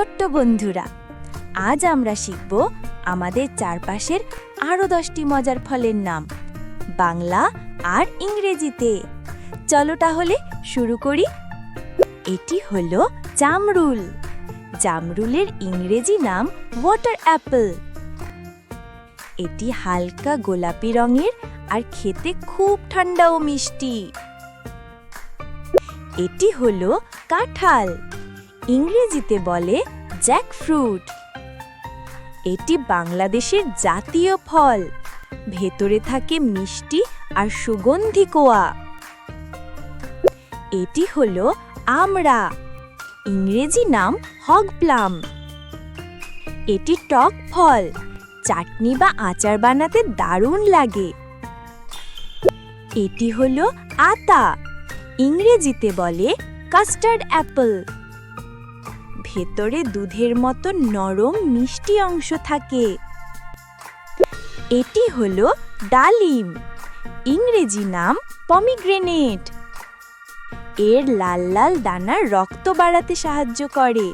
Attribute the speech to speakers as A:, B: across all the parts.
A: ছোট্ট বন্ধুরা, আজ আমরা শিখব আমাদের চারপাশের আরও দশটি মজার ফলের নাম, বাংলা আর ইংরেজিতে। চলো তাহলে শুরু করি। এটি হলো জামরুল। জামরুলের ইংরেজি নাম ওয়াটার অ্যাপল এটি হালকা গোলাপি রঙের আর খেতে খুব ঠান্ডা ও মিষ্টি। এটি হলো কাঁঠাল। ইংরেজিতে বলে জ্যাকফ্রুট। এটি বাংলাদেশের জাতীয় ফল। ভেতরে থাকে মিষ্টি আর সুগন্ধি কোয়া। এটি হল আমরা ইংরেজি নাম হগ প্লাম। এটি টক ফল। চাটনি বা আচার বানাতে দারুণ লাগে। এটি হলো আতা। ইংরেজিতে বলে কাস্টার্ড অ্যাপল। ভেতরে দুধের মতো নরম মিষ্টি অংশ থাকে। এটি হলো ডালিম, ইংরেজি নাম পমিগ্রেনেট। এর লাল লাল দানা রক্ত বাড়াতে সাহায্য করে।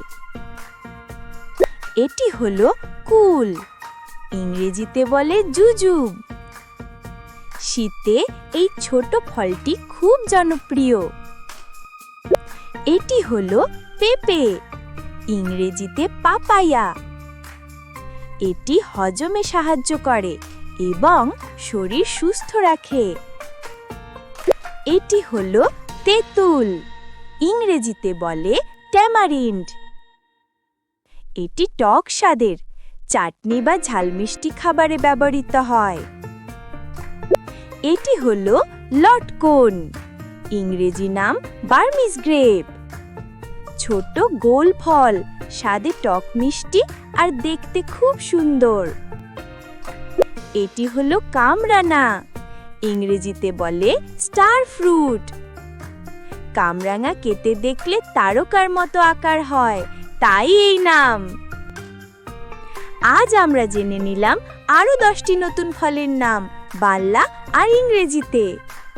A: এটি হলো কুল, ইংরেজিতে বলে জুজুব। শীতে এই ছোট ফলটি খুব জনপ্রিয়। এটি হলো পেঁপে ইংরেজিতে পাপায়া। এটি হজমে সাহায্য করে এবং শরীর সুস্থ রাখে। এটি হলো তেঁতুল, ইংরেজিতে বলে ট্যামারিন্ড। এটি টক স্বাদের, চাটনি বা ঝালমিষ্টি খাবারে ব্যবহৃত হয়। এটি হলো লটকন, ইংরেজি নাম বার্মিস গ্রেপ ছোট গোল ফল। স্বাদে টক মিষ্টি আর দেখতে খুব সুন্দর। এটি হলো কামরানা। ইংরেজিতে বলে স্টার ফ্রুট। কামরাঙা কেটে দেখলে তারকার মতো আকার হয়, তাই এই নাম। আজ আমরা জেনে নিলাম আরও দশটি নতুন ফলের নাম, বাংলা আর ইংরেজিতে।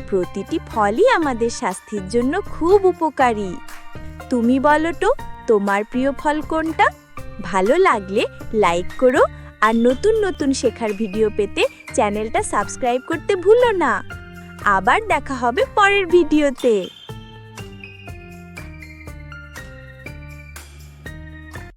A: প্রতিটি ফলই আমাদের স্বাস্থ্যের জন্য খুব উপকারী। তুমি বলো তো, তোমার প্রিয় ফল কোনটা? ভালো লাগলে লাইক করো আর নতুন নতুন শেখার ভিডিও পেতে চ্যানেলটা সাবস্ক্রাইব করতে ভুলো না। আবার দেখা হবে পরের ভিডিওতে।